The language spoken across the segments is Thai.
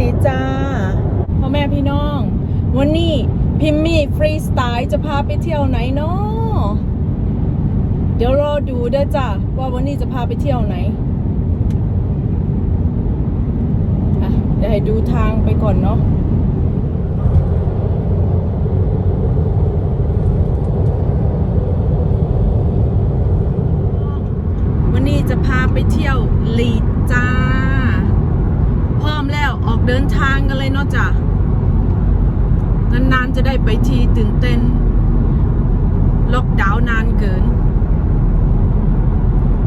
ดีจ้าพ่อแม่พี่น้อง วันนี้พิมมี่ฟรีสไตล์จะพาไปเที่ยวไหนเนาะเดี๋ยวรอดูเด้อจ้าว่าวันนี้จะพาไปเที่ยวไหนอะเดี๋ยวให้ดูทางไปก่อนเนาะวันนี้จะพาไปเที่ยวลีดจ้า พร้อมแล้วออกเดินทางกันเลยเนาะจ้ะนานๆจะได้ไปทีตื่นเต้น ล็อกดาวน์นานเกิน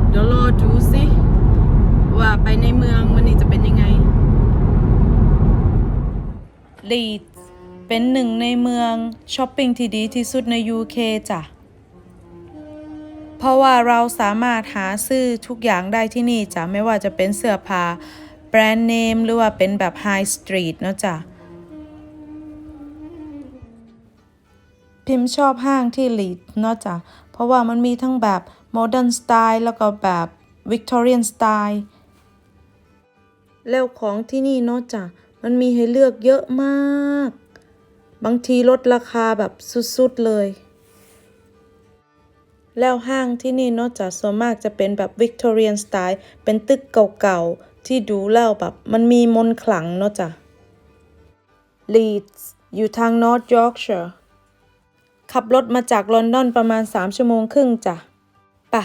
เดี๋ยวรอดูสิว่าไปในเมืองวันนี้จะเป็นยังไง ลีดเป็นหนึ่งในเมืองช้อปปิ้งที่ดีที่สุดใน UK จ้ะ เพราะว่าเราสามารถหาซื้อทุกอย่างได้ที่นี่จ้ะ ไม่ว่าจะเป็นเสื้อผ้า แบรนด์เนมหรือว่าเป็นแบบไฮสตรีทเนาะจ้ะพิมพ์ชอบห้างที่ลีดเนาะจ้ะเพราะว่ามันมีทั้งแบบโมเดิร์นสไตล์แล้วก็แบบวิกตอเรียนสไตล์แล้วของที่นี่เนาะจ้ะมันมีให้เลือกเยอะมาก บางทีลดราคาแบบสุดๆเลย แล้วห้างที่นี่เนอกจากส่วนมากจะเป็นแบบวิกตอเรียนสไตล์เป็นตึกเก่า ที่ดูแล้วแบบมันมีมนขลังเนอะจ้ะ Leeds อยู่ทาง North Yorkshire ขับรถมาจากลอนดอนประมาณ 3 ชั่วโมงครึ่งจ้ะปะ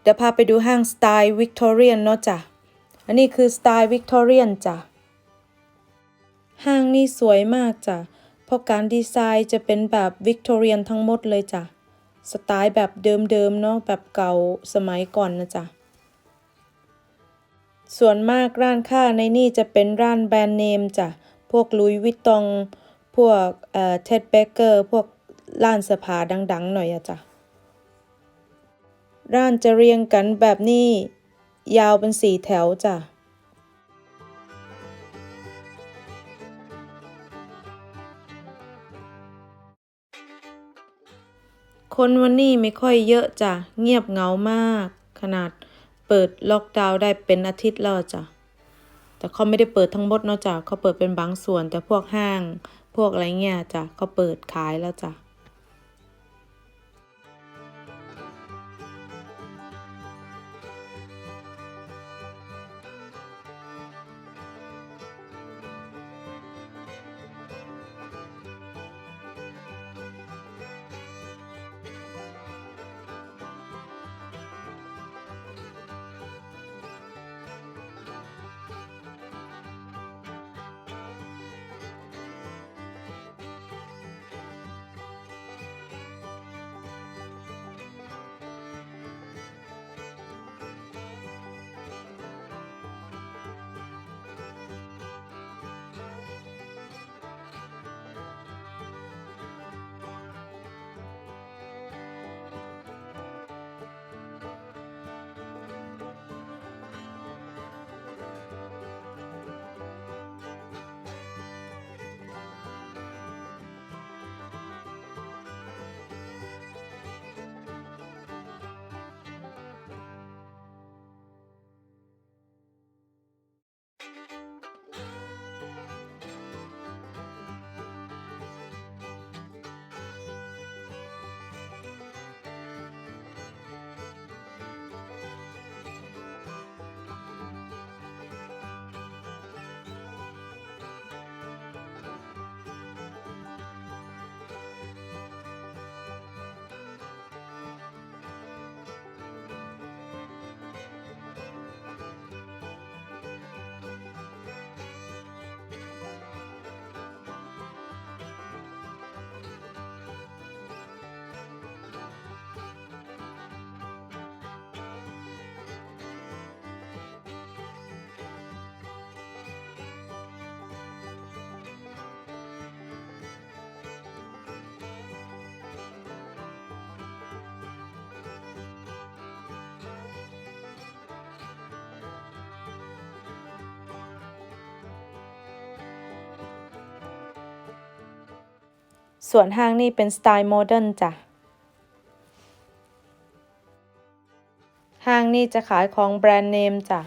เดี๋ยวพาไปดูห้างสไตล์วิกตอเรียนเนาะจ้ะ อันนี้คือสไตล์วิกตอเรียนจ้ะ ห้างนี่สวยมากจ้ะ เพราะการดีไซน์จะเป็นแบบวิกตอเรียนทั้งหมดเลยจ้ะ สไตล์แบบเดิมๆเนาะแบบเก่าสมัยก่อนนะจ๊ะ ส่วนมากร้านค้าในนี่จะเป็นร้านแบรนด์เนมจ้ะ พวกลุยวิตตองพวกเอ่อเท็ดเบเกอร์พวกร้านเสื้อผ้าดัง ๆ หน่อยอะจ้ะ ร้านจะเรียงกันแบบนี้ ยาวเป็นสี่แถวจ้ะคนวันนี้ไม่ค่อยเยอะจ้ะ เงียบเหงามาก ขนาด เปิดล็อกดาวน์ได้เป็นอาทิตย์แล้วจ้ะ แต่เขาไม่ได้เปิดทั้งหมดเนาะจ้ะเขาเปิดเป็นบางส่วน แต่พวกห้าง พวกอะไรเงี้ยจ้ะเขาเปิดขายแล้วจ้ะ you ส่วนห้างนี่เป็นสไตล์โมเดิร์นจ้ะ ห้างนี่จะขายของแบรนด์เนมจ้ะ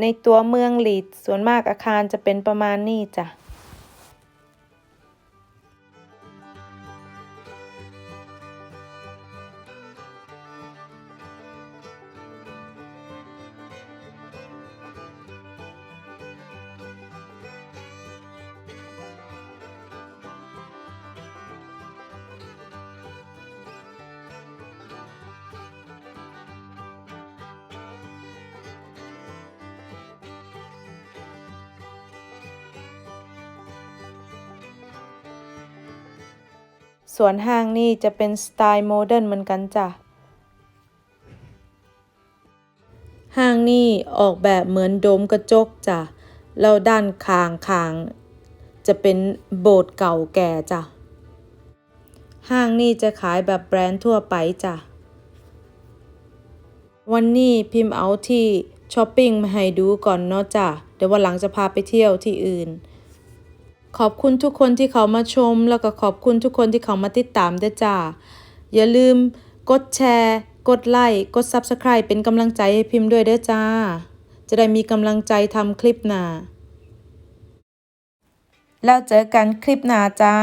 ในตัวเมืองลีดส์ส่วนมากอาคารจะเป็นประมาณนี้จ้ะ ส่วนห้างนี่จะเป็นสไตล์โมเดิร์นเหมือนกันจ้ะ ห้างนี่ออกแบบเหมือนโดมกระจกจ้ะ แล้วด้านข้างข้างจะเป็นโบสถ์เก่าแก่จ้ะ ห้างนี่จะขายแบบแบรนด์ทั่วไปจ้ะ วันนี้พิมพ์เอาที่ช้อปปิ้งมาให้ดูก่อนเนาะจ้ะ เดี๋ยววันหลังจะพาไปเที่ยวที่อื่น ขอบคุณทุกคนที่เขามาชม แล้วก็ขอบคุณทุกคนที่เขามาติดตามด้วยจ้า อย่าลืมกดแชร์ กดไลค์ กด Subscribe เป็นกำลังใจให้พิมพ์ด้วยเด้อจ้า จะได้มีกำลังใจทำคลิปหน้าแล้วเจอกันคลิปหน้าจ้า